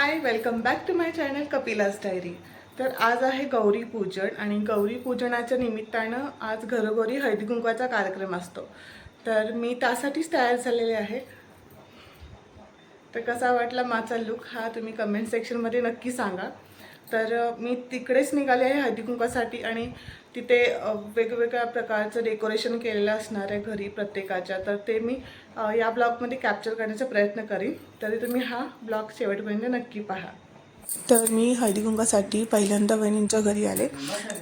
Hi welcome back to my channel Kapila's diary तर आज आहे गौरी पूजन आणि गौरी पूजनाच्या निमित्तानं आज घरोघरी हळदीकुंकवाचा कार्यक्रम असतो. तर मी त्यासाठीच तयार झालेले आहे. तर कसा वाटला माझा लुक हा तुम्ही कमेंट सेक्शनमध्ये नक्की सांगा. तर मी तिकडेच निघाले आहे हळदीकुंकवासाठी आणि तिथे वेगवेगळ्या प्रकारचं डेकोरेशन केलेलं असणार आहे घरी प्रत्येकाच्या. तर ते मी या ब्लॉगमध्ये कॅप्चर करण्याचा प्रयत्न करीन. तरी तुम्ही हा ब्लॉग शेवटपर्यंत नक्की पहा. तर मी हळदीकुंकासाठी पहिल्यांदा वहिनींच्या घरी आले.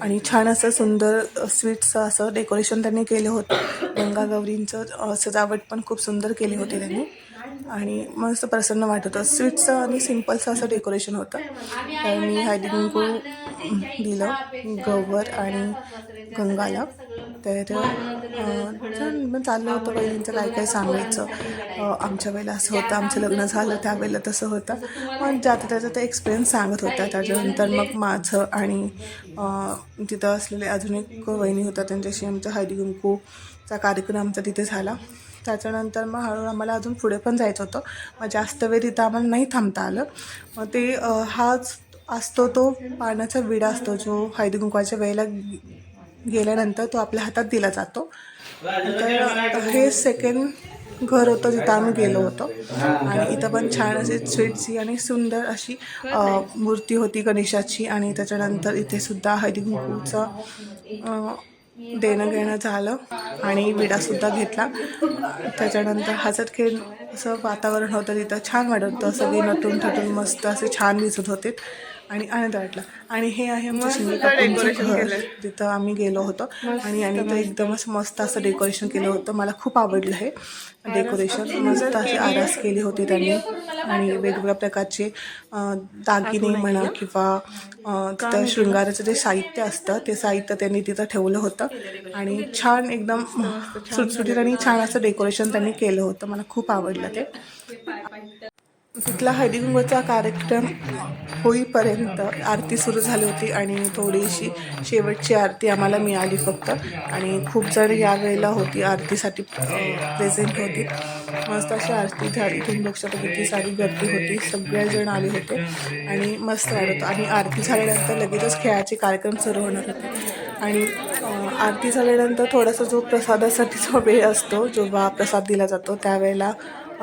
आणि छान असं सुंदर स्वीटचं असं डेकोरेशन त्यांनी केलं होतं. गंगा गौरींचं सजावट पण खूप सुंदर केली होती त्यांनी. आणि मस्त प्रसन्न वाटत होतं. स्वीटचं आणि सिम्पलचं असं डेकोरेशन होतं. तर मी हळदी कुंकू दिलं गवर आणि गंगाला. तर मग चाललं होतं बहिणींचं काय काय सांगायचं. आमच्या वेळेला असं होतं आमचं लग्न झालं त्यावेळेला तसं होतं. मग ज्याचा त्याचा ते एक्सपिरियन्स सांगत होता त्याच्यानंतर मग माझं आणि तिथं असलेले अजून एक वहिनी होता त्यांच्याशी आमचा हळदी कुंकूचा कार्यक्रम आमचा तिथे झाला. त्याच्यानंतर मग हळूहळू आम्हाला अजून पुढे पण जायचं होतं. मग जास्त वेळ तिथं आम्हाला नाही थांबता आलं. मग ते हाच असतो तो पाण्याचा विडा असतो जो हळदी कुंकवाच्या वेळेला गेल्यानंतर तो आपल्या हातात दिला जातो. तर हे सेकंड घर होतं जिथं आम्ही गेलो होतो. आणि इथं पण छान अशी स्वीटची आणि सुंदर अशी मूर्ती होती गणेशाची आणि त्याच्यानंतर इथे सुद्धा हळदी कुंकूचं देणं घेणं झालं आणि विडासुद्धा घेतला. त्याच्यानंतर हसत खेळ असं वातावरण होतं तिथं. छान वाटत होतं. सगळे नटून थटून मस्त असे छान दिसत होते. आणि आनंद वाटला. आणि हे आहे आमचं तिथं आम्ही गेलो होतो. आणि आणि तर एकदमच मस्त असं डेकोरेशन केलं होतं. मला खूप आवडलं हे डेकोरेशन मस्त अशी आरास केली होती त्यांनी. आणि वेगवेगळ्या प्रकारचे दागिने म्हणा किंवा तिथं शृंगाराचं जे साहित्य असतं ते साहित्य त्यांनी तिथं ठेवलं होतं. आणि छान एकदम सुटसुटीत आणि छान असं डेकोरेशन त्यांनी केलं होतं. मला खूप आवडलं ते. तिथला हळदीकुंकवाचा कार्यक्रम होईपर्यंत आरती सुरू झाली होती आणि थोडीशी शेवटची आरती आम्हाला मिळाली फक्त. आणि खूप जण या वेळेला होती आरतीसाठी प्रेझेंट होती. मस्त अशी आरती झाली. तुम्ही किती सारी गर्दी होती. सगळेजण आले होते आणि मस्त वाटत होतो. आणि आरती झाल्यानंतर लगेचच खेळाचे कार्यक्रम सुरू होणार होते. आणि आरती झाल्यानंतर थोडासा जो प्रसादासाठीचा वेळ असतो जेव्हा प्रसाद दिला जातो त्यावेळेला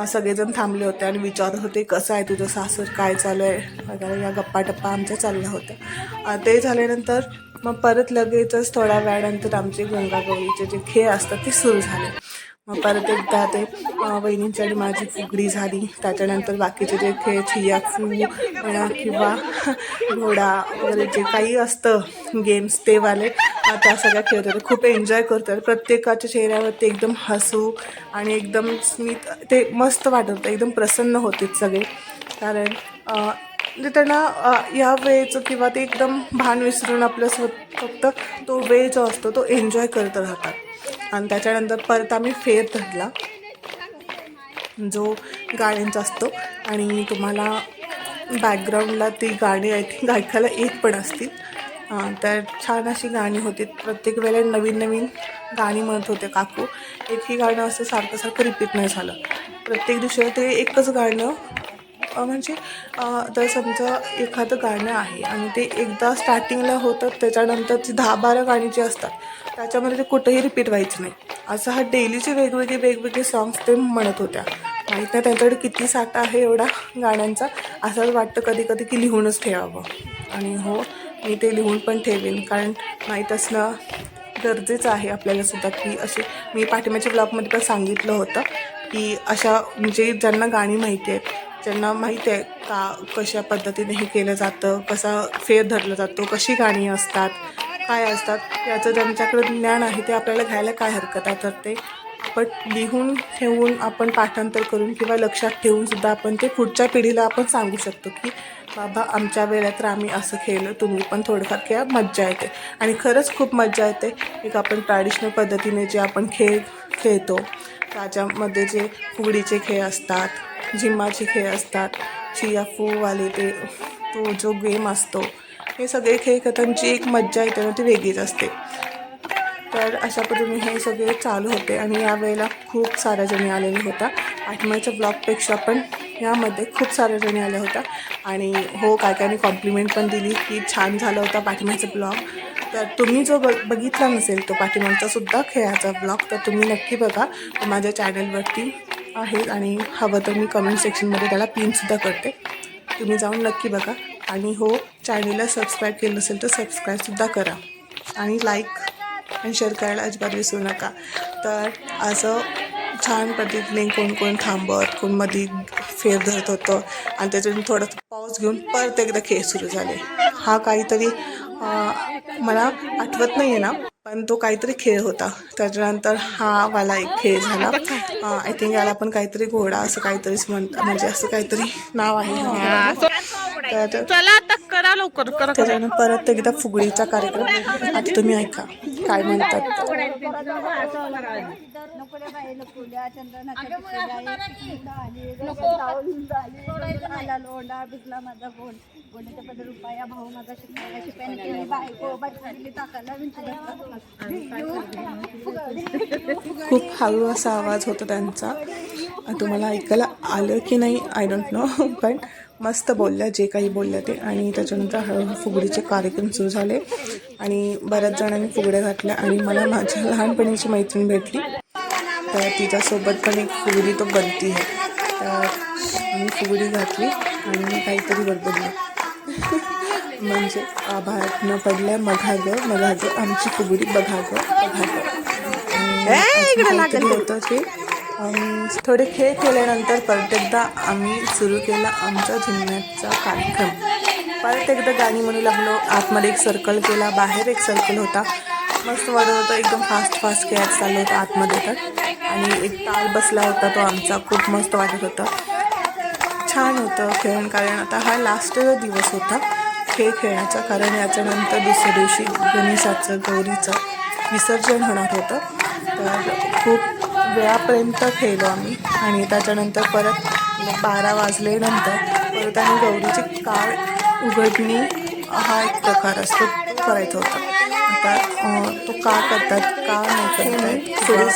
सगळेजण थांबले होते आणि विचारत होते कसं आहे तुझं सासर काय चालू आहे? वगैरे या गप्पा टप्पा आमच्या चालल्या होत्या. ते झाल्यानंतर मग परत लगेचच थोड्या वेळानंतर आमचे गंगागौरीचे जे खेळ असतात ते सुरू झाले. परत एकदा ते अं, वहिनींची आणि माझी फुगडी झाली. त्याच्यानंतर बाकीचे जे खेळ छिया फू म्हणा किंवा घोडा वगैरे जे काही असतं गेम्स ते वाले त्या सगळ्या खेळत होते खूप एन्जॉय करतात. प्रत्येकाच्या चेहऱ्यावरती एकदम हसू आणि एकदम स्मित ते मस्त वाटत. होतं एकदम प्रसन्न होते सगळे. कारण म्हणजे त्यांना या वेळेचं किंवा ते एकदम भान विसरून आपलं स्व फक्त तो वेळ जो असतो तो एन्जॉय करत राहतात. आणि त्याच्यानंतर परत आम्ही फेर धरला. जो गाण्यांचा असतो. आणि तुम्हाला बॅकग्राऊंडला ती गाणी आय थिंक ऐकायला येत पण असतील. तर छान अशी गाणी होती. प्रत्येक वेळेला नवीन नवीन गाणी म्हणत होते काकू. एकही गाणं असं सारखं सारखं रिपीट नाही झालं. प्रत्येक दिवशी ते एकच गाणं म्हणजे जर समजा एखादं गाणं आहे आणि ते एकदा स्टार्टिंगला होतं त्याच्यानंतरची दहा बारा गाणी जी असतात त्याच्यामध्ये ते कुठेही रिपीट व्हायचं नाही. असं हा डेलीचे वेगवेगळे वेगवेगळे सॉंग्स ते म्हणत होत्या. माहीत नाही त्यांच्याकडे किती साठा आहे एवढा गाण्यांचा असं वाटतं कधी कधी की लिहूनच ठेवावं. आणि हो मी ते लिहून पण ठेवेन कारण माहीत असणं गरजेचं आहे आपल्याला सुद्धा की असे मी पाठिंबाच्या ब्लॉगमध्ये पण सांगितलं होतं की अशा म्हणजे ज्यांना गाणी माहिती आहेत त्यांना माहीत आहे का कशा पद्धतीने हे केलं जातं कसा फेर धरला जातो कशी गाणी असतात काय असतात याचं ज्यांच्याकडे ज्ञान आहे ते आपल्याला घ्यायला काय हरकत आहे? तर ते आपण लिहून ठेवून आपण पाठांतर करून किंवा लक्षात ठेवून सुद्धा आपण ते पुढच्या पिढीला आपण सांगू शकतो की बाबा आमच्या वेळेत तर आम्ही असं खेळलं तुम्ही पण थोडंफार खेळा मज्जा येते. आणि खरंच खूप मज्जा येते. एक आपण ट्रॅडिशनल पद्धतीने जे आपण खेळ खेळतो त्याच्यामध्ये जे फुगडीचे खेळ असतात झिम्माचे खेळ असतात चियाफूवाले ते तो जो गेम असतो हे सगळे खेळ खेळतानाची एक मज्जा येते ना ती वेगळीच असते. तर अशा पद्धतीने हे सगळे चालू होते आणि यावेळेला खूप साऱ्या जणी आलेल्या होत्या. आठम्याच्या ब्लॉगपेक्षा पण यामध्ये खूप साऱ्या जणी आल्या होत्या. आणि हो काय कायने कॉम्प्लिमेंट पण दिली की छान झाला होता पाठीमागचा ब्लॉग. तर तुम्ही जो ब बघितला नसेल तो पाठिमागचासुद्धा खेळाचा ब्लॉग तर तुम्ही नक्की बघा. तो माझ्या चॅनलवरती आहे आणि हवं तर मी कमेंट सेक्शनमध्ये त्याला पिनसुद्धा करते. तुम्ही जाऊन नक्की बघा. आणि हो चॅनलला सबस्क्राईब केलं नसेल तर सबस्क्राईबसुद्धा करा. आणि लाईक आणि शेअर करायला अजिबात विसरू नका. तर असं छान पद्धतीने कोण कोण थांबत कोणमध्ये फेर धरत होतं आणि त्याच्यातून थोडं पाऊस घेऊन परत एकदा खेळ सुरू झाले. हा काहीतरी मला आठवत नाही आहे ना पण तो काहीतरी खेळ होता. त्याच्यानंतर हा वाला एक खेळ झाला. आय थिंक याला पण काहीतरी घोडा असं काहीतरीच म्हणतात म्हणजे असं काहीतरी नाव आहे. तर चला आता करा लवकर करा त्याच्यानंतर परत एकदा फुगडीचा कार्यक्रम आता तुम्ही ऐका काय म्हणतात भिजला माझा रुपया भाऊ माझा शिकवायला शिपायने केली बायको बायकोली टाकायला खूप हळू असा आवाज होता त्यांचा. तुम्हाला ऐकायला आलं की नाही आय डोंट नो पण मस्त बोलल्या जे काही बोलल्या ते. आणि त्याच्यानंतर हळूहळू फुगडीचे कार्यक्रम सुरू झाले. आणि बऱ्याच जणांनी फुगड्या घातल्या आणि मला माझ्या लहानपणीची मैत्रीण भेटली. तर तिच्यासोबत पण एक फुगडी तो बनती आहे. तर मी फुगडी घातली आणि मी काहीतरी बडबडली. म्हणजे आभाळात न पडल्या मघा ग मघा ग आमची फुगडी बघा ग बघा ग होतं ते. थोडे खेळ केल्यानंतर परत एकदा आम्ही सुरू केला आमचा झिम्म्याचा कार्यक्रम. परत एकदा गाणी म्हणू लागलो आतमध्ये एक सर्कल केला बाहेर एक सर्कल होता. मस्त वाटत होतं एकदम फास्ट फास्ट खेळत चाललं होतं आतमध्ये तर. आणि एक ताल बसला होता तो आमचा खूप मस्त वाटत होता. छान होतं खेळण कारण आता हा लास्ट दिवस होता. खेळ खेळण्याचा कारण याच्यानंतर दुसऱ्या दिवशी गणेशाचं गौरीचं विसर्जन होणार होतं. तर खूप वेळापर्यंत खेळलो आम्ही. आणि त्याच्यानंतर परत बारा वाजल्यानंतर परत आम्ही गौरीची काळ उघडणी हा एक प्रकार असतो तो करायचा होता. आता तो का करतात का नाही करतात पुढे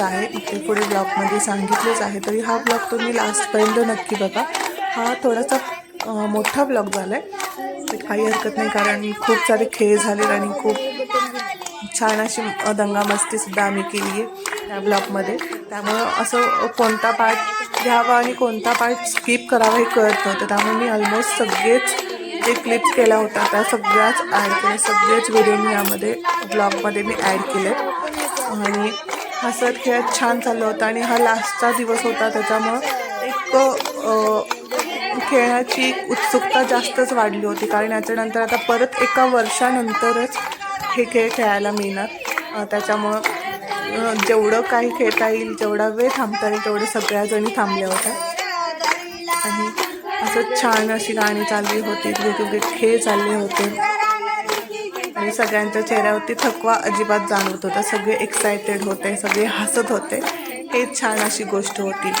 आहे. इथे पुढे ब्लॉगमध्ये सांगितलेच आहे. तरी हा ब्लॉग तुम्ही लास्टपर्यंत नक्की बघा. हा थोडासा मोठा ब्लॉग झाला आहे काही हरकत नाही कारण खूप सारे खेळ झाले आणि खूप छान अशी दंगामस्तीसुद्धा आम्ही केली आहे त्या ब्लॉगमध्ये. त्यामुळं असं कोणता पार्ट घ्यावा आणि कोणता पार्ट स्किप करावा हे कळत नव्हतं. त्यामुळे मी ऑलमोस्ट सगळेच जे क्लिप्स केला होता त्या सगळ्याच ॲड केल्या. सगळेच व्हिडिओ मी यामध्ये ब्लॉगमध्ये मी ॲड केले आणि हसत खेळत छान चाललं होतं आणि हा लास्टचा दिवस होता. त्याच्यामुळं एक खेळण्याची उत्सुकता जास्तच वाढली होती. कारण याच्यानंतर आता परत एका वर्षानंतरच हे खेळ खेळायला मिळणार. त्याच्यामुळं जेवढं काही खेळता येईल जेवढा वेळ थांबता येईल तेवढे सगळ्याजणी थांबल्या होत्या. आणि असं छान अशी गाणी चालली होती वेगवेगळे खेळ चालले होते. आणि सगळ्यांच्या चेहऱ्यावरती थकवा अजिबात जाणवत होता. सगळे एक्सायटेड होते सगळे हसत होते. हे छान अशी गोष्ट होती.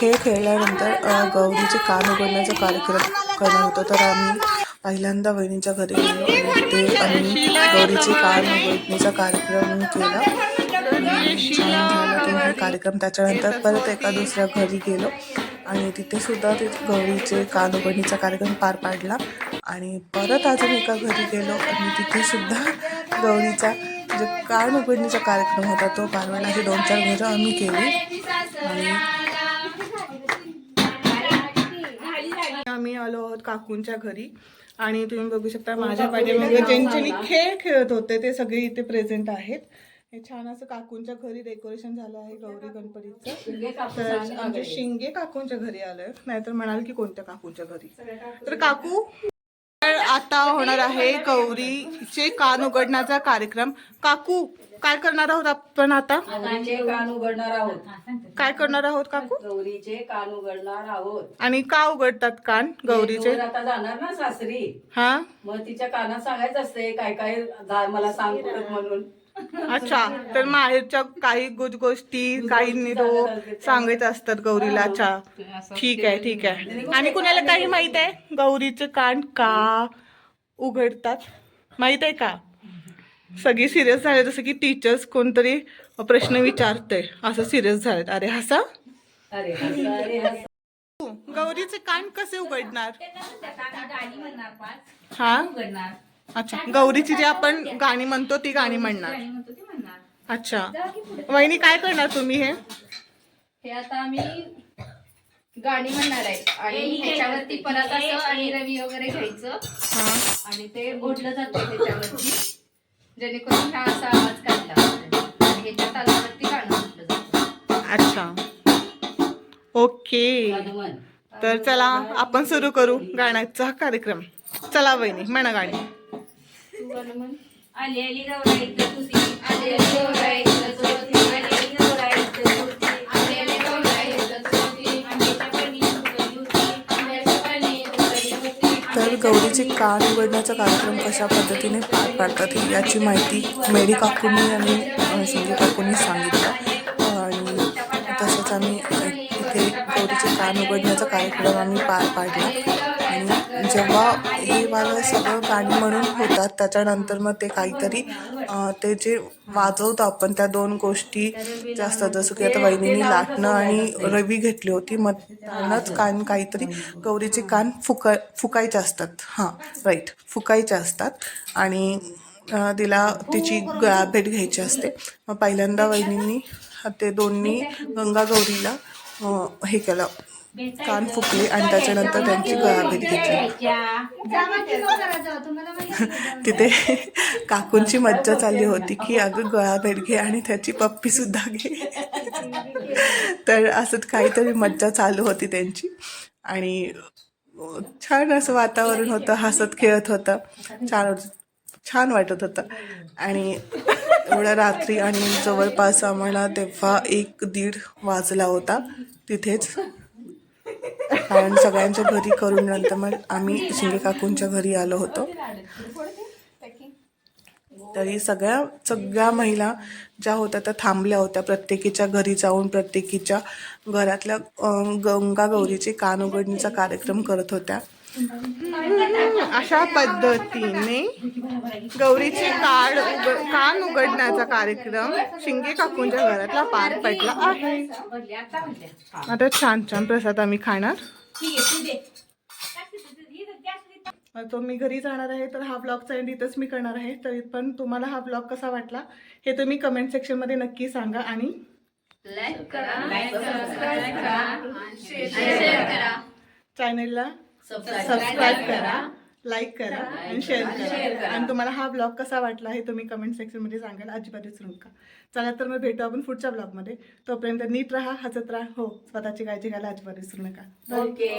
खेळ खेळल्यानंतर गौरीचे कान उघडण्याचा कार्यक्रम करणार होतो. तर आम्ही पहिल्यांदा वहिनीच्या घरी गेलो आणि ते आम्ही गौरीचे कान उघडण्याचा कार्यक्रम केला. छान झाला तो हे कार्यक्रम. त्याच्यानंतर परत एका दुसऱ्या घरी गेलो आणि तिथे सुद्धा ते गौरीचे कान उघडणीचा कार्यक्रम पार पाडला. आणि परत अजून एका घरी गेलो आणि तिथे सुद्धा गौरीचा जो कान उघडणीचा कार्यक्रम होता तो पार पाडला. दोन चार घरं आम्ही केली. आणि आम्ही आलो आहोत काकूंच्या घरी? आणि तुम्ही बघू शकता माझ्या पाठीमागे ज्यांच्यानी खेळ खेळत होते ते सगळे इथे प्रेझेंट आहेत. हे छान असं काकूंच्या घरी डेकोरेशन झालं आहे गौरी गणपतीचं. तर आमचे शिंगे काकूंच्या घरी आलोय नाहीतर म्हणाल की कोणत्या काकूंच्या घरी? तर काकू आता होणार आहे गौरीचे कान उघडण्याचा कार्यक्रम. काकू काय करणार आहोत आपण आता? गौरीचे कान उघडणार आहोत. काय करणार आहोत काकू? गौरीचे कान उघडणार आहोत. आणि का उघडतात कान गौरीचे? गौर आता जाणार ना सासरी. हा? मग तिच्या कानात सांगायचं असते काय काय झा- मला सांग परत म्हणून. अच्छा तर माहेरच्या काही गुज गोष्टी काही निरोप सांगायचं असतात गौरीला. अच्छा ठीक आहे ठीक आहे. आणि कुणाला काही माहीत आहे? गौरीचे कान का उघडतात? माहीत आहे का? सगळी सिरियस झाले जसं की टीचर्स कोणतरी प्रश्न विचारते असं सिरियस झालेत. अरे हसा. गौरीचे कान कसे उघडणार? हा? उघडणार. अच्छा. गौरीची जी आपण गाणी म्हणतो ती गाणी म्हणणार. गाणी म्हणतो ते म्हणणार. अच्छा. वहिनी काय करणार तुम्ही हे? हे आता आम्ही गाणी म्हणणार आहे. आणि ह्याच्यावरती परत असं आणि रवी वगैरे घ्यायचं. हा. आणि ते ओढलं जातं त्याच्यावरती. जेणेकरून हा असा आवाज काढला आणि ह्याच्या तालावरती गाणं म्हटलं जातं. अच्छा. ओके. तर चला आपण सुरू करू गाण्याचा कार्यक्रम. चला वहिनी म्हणा गाणी. आली आली गौराईचं तुझी आली आली गौराईचं चौथी, आली आली गौराईचं तुझी आली आली गौराईचं चौथी, आंब्याच्या पाणी उगली होती. आंब्याचं पाणी उकळली होती. तर गौरीचे कान उघडण्याचा कार्यक्रम कशा पद्धतीने पार पाडतात ही याची माहिती मेडी काकूंनी आणि शिंदे काकूंनी सांगितलं. आणि तसंच आम्ही इथे गौरीचे कान उघडण्याचा कार्यक्रम आम्ही पार पाडला. आणि जेव्हा हे मला सगळं गाणी म्हणून होतात त्याच्यानंतर मग ते काहीतरी ते जे वाजवतो आपण त्या दोन गोष्टी ज्या असतात जसं की आता वहिनीने लाटणं आणि रवी घेतली होती मग त्यांनाच कान काहीतरी गौरीचे कान फुका फुकायचे असतात. हां राईट फुकायचे असतात. आणि तिला तिची गळाभेट घ्यायची असते. मग पहिल्यांदा वहिनींनी ते दोन्ही गंगा गौरीला हे केलं. कान फुकले आणि त्याच्यानंतर त्यांची गळाभेट घेतली. तिथे काकूंची मज्जा चालली होती की अगं गळा भेट घे आणि त्याची पप्पी सुद्धा घे. तर असंच काहीतरी मज्जा चालू होती त्यांची. आणि छान असं वातावरण होतं हसत खेळत होतं. छान छान वाटत होतं. आणि एवढ्या रात्री आणि जवळपास आम्हाला तेव्हा एक दीड वाजला होता. तिथेच कारण सगळ्यांच्या घरी करून नंतर मग आम्ही शिंगे काकूंच्या घरी आलो होतो. तरी सगळ्या सगळ्या महिला ज्या होत्या त्या थांबल्या होत्या. प्रत्येकीच्या घरी जाऊन प्रत्येकीच्या घरातल्या गंगा गौरीची कान उघडणीचा कार्यक्रम करत होत्या. अशा पद्धतीने गौरीचे काड उघड कान उघडण्याचा कार्यक्रम शिंगे काकूंच्या घरातला पार पडला आहे. आता छान छान प्रसाद आम्ही खाणार. तू मी घरी जाणार आहे तर हा ब्लॉगचा एंड इथंच मी करणार आहे. तरी पण तुम्हाला हा ब्लॉग कसा वाटला हे तुम्ही कमेंट सेक्शनमध्ये नक्की सांगा आणि लाईक करा करा शेअर चॅनलला सबस्क्राईब करा लाईक करा आणि शेअर करा. आणि तुम्हाला हा ब्लॉग कसा वाटला हे तुम्ही कमेंट सेक्शनमध्ये सांगायला अजिबात विसरू नका. चला तर मग भेटू आपण पुढच्या ब्लॉगमध्ये तोपर्यंत नीट राहा हसत राहा. हो स्वतःची काळजी घ्यायला अजिबात विसरू नका. ओके